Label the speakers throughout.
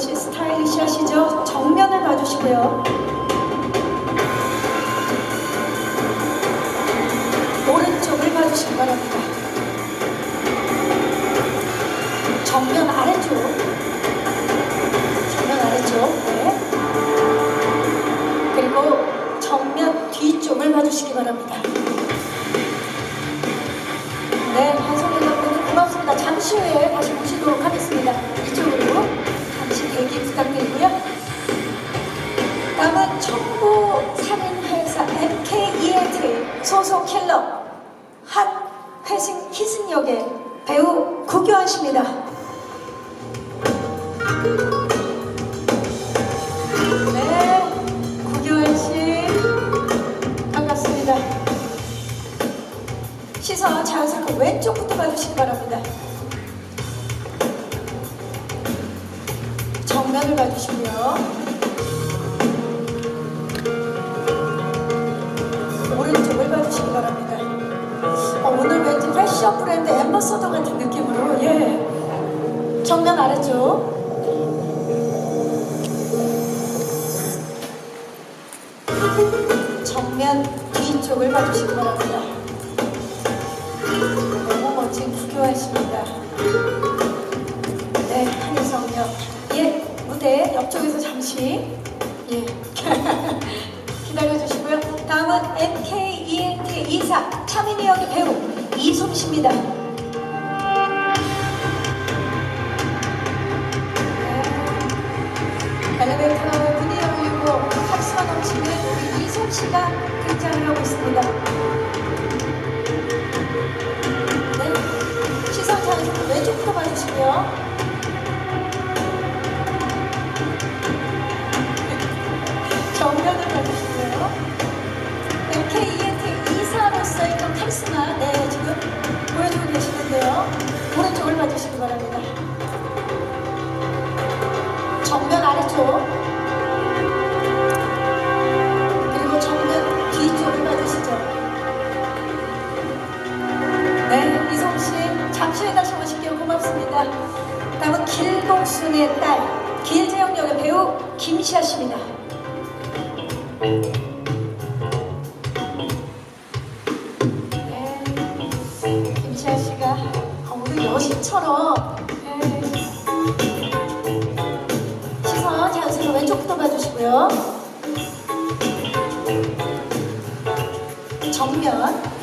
Speaker 1: 씨 스타일리시하시죠? 정면을 봐주시고요. 오른쪽을 봐주시기 바랍니다. 정면 아래쪽. 정면 아래쪽. 네. 그리고 정면 뒤쪽을 봐주시기 바랍니다. 네, 방송인 여러분 고맙습니다. 잠시 후에 다시 모시도록 하겠습니다. 이쪽으로 대기 부탁드리고요. 다음은 청보 살인회사 MKENT 소속 킬러 한회승 희승 역의 배우 구교환 씨입니다. 네, 구교환 씨 반갑습니다. 시선 자연스럽게 왼쪽부터 봐주시기 바랍니다. 정면을 봐주시고요. 오른쪽을 봐주시기 바랍니다. 어, 오늘 왠지 패션 브랜드 엠버서더 같은 느낌으로 예 정면 아래쪽 정면 뒤쪽을 바랍니다. 3인의 여기 배우 이솜 씨입니다. 엘리베이터 분위기가 울고 박수가 넘치는 우리 이솜 씨가 등장을 하고 있습니다. 길봉순의 딸 길재영 역의 배우 김시아 씨입니다. 네, 김시아 씨가 어, 오늘 여신처럼 네. 시선 자연스럽게 왼쪽부터 봐주시고요. 정면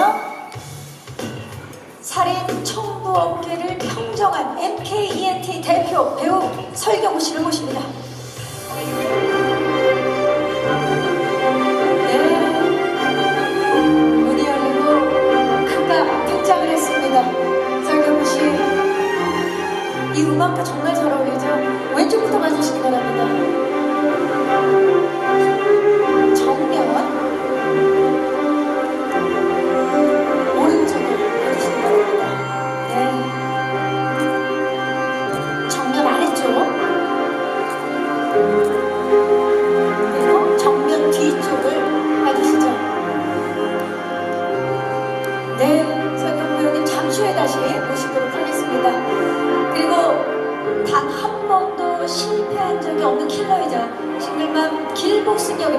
Speaker 1: 모실게요. 살인 청부 업계를 평정한 MKENT 대표 배우 설경우 씨를 모십니다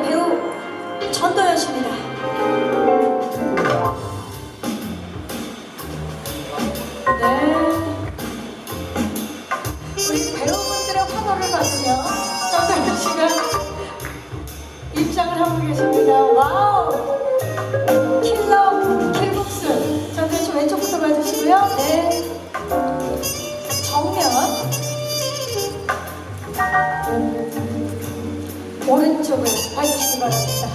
Speaker 1: 배우 전도연 씨입니다. 네. 우리 배우분들의 환호를 받으며 전도연 씨가 입장을 하고 계십니다. 와우! 킬러 킬복스 전도연 씨 왼쪽부터 봐주시고요. 네. 오른쪽을 봐주시기 바랍니다.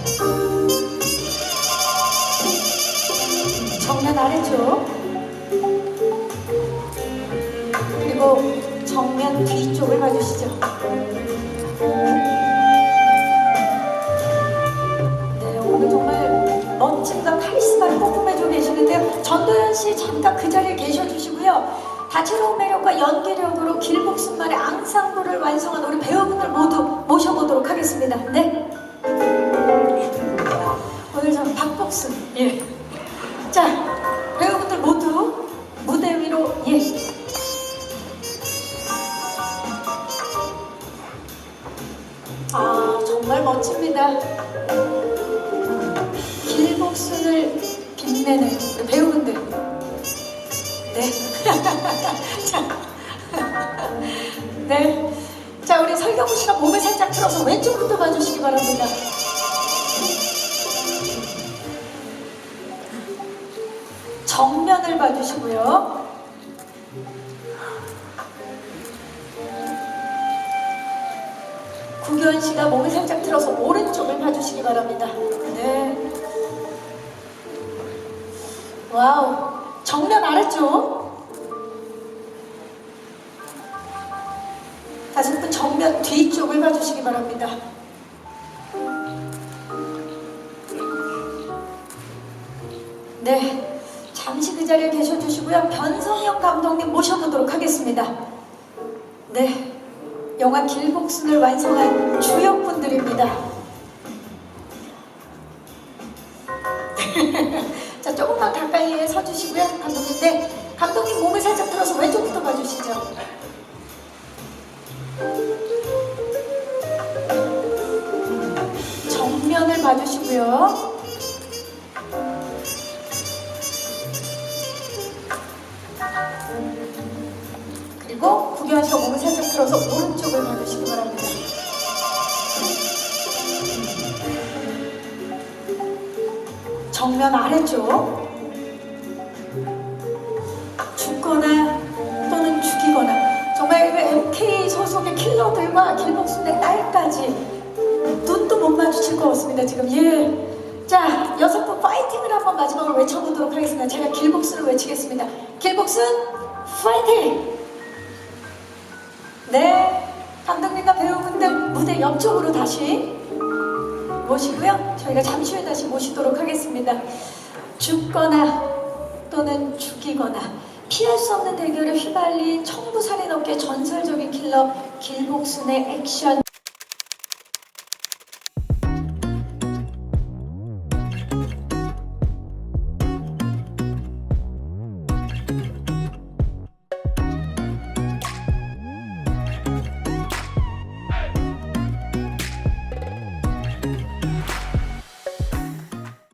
Speaker 1: 정면 아래쪽 그리고 정면 뒤쪽을 봐주시죠. 네, 오늘 정말 멋짐과 카리스마를 뿜뿜해주고 계시는데요. 전도연 씨 다채로운 매력과 연기력으로 길목순말의 앙상블을 완성한 우리 배우분들 모두 모셔보도록 하겠습니다. 네. 오늘 저 박복순. 예. 자, 배우분들 모두 무대 위로 예. 아, 정말 멋집니다. 길목순을 빛내는 네. 자, 우리 설경우 씨가 몸을 살짝 틀어서 왼쪽부터 봐주시기 바랍니다. 정면을 봐주시고요. 구견 씨가 몸을 살짝 틀어서 오른쪽을 봐주시기 바랍니다. 네. 와우. 정면 아래쪽. 다섯 분 정면 뒤쪽을 봐주시기 바랍니다. 네. 잠시 그 자리에 계셔주시고요. 변성영 감독님 모셔보도록 하겠습니다. 네. 영화 길복순을 완성한 주역분들입니다. 자, 조금만 가까이에 서주시고요. 감독님. 네. 감독님 몸을 살짝 들어서 왼쪽부터 봐주시죠. 봐주시고요. 그리고 구경하시고 몸을 살짝 들어서 오른쪽을 봐주시기 바랍니다. 정면 아래쪽 죽거나 또는 죽이거나 정말 그 MK 소속의 킬러들과 길목순의 딸까지 못 마주칠 것 같습니다 지금. 예. 자 여섯 분 파이팅을 한번 마지막으로 외쳐보도록 하겠습니다. 제가 길복순을 외치겠습니다. 길복순 파이팅! 네. 감독님과 배우분들 무대 옆쪽으로 다시 모시고요. 저희가 잠시 후에 다시 모시도록 하겠습니다. 죽거나 또는 죽이거나 피할 수 없는 대결에 휘말린 청부살인업계 전설적인 킬러 길복순의 액션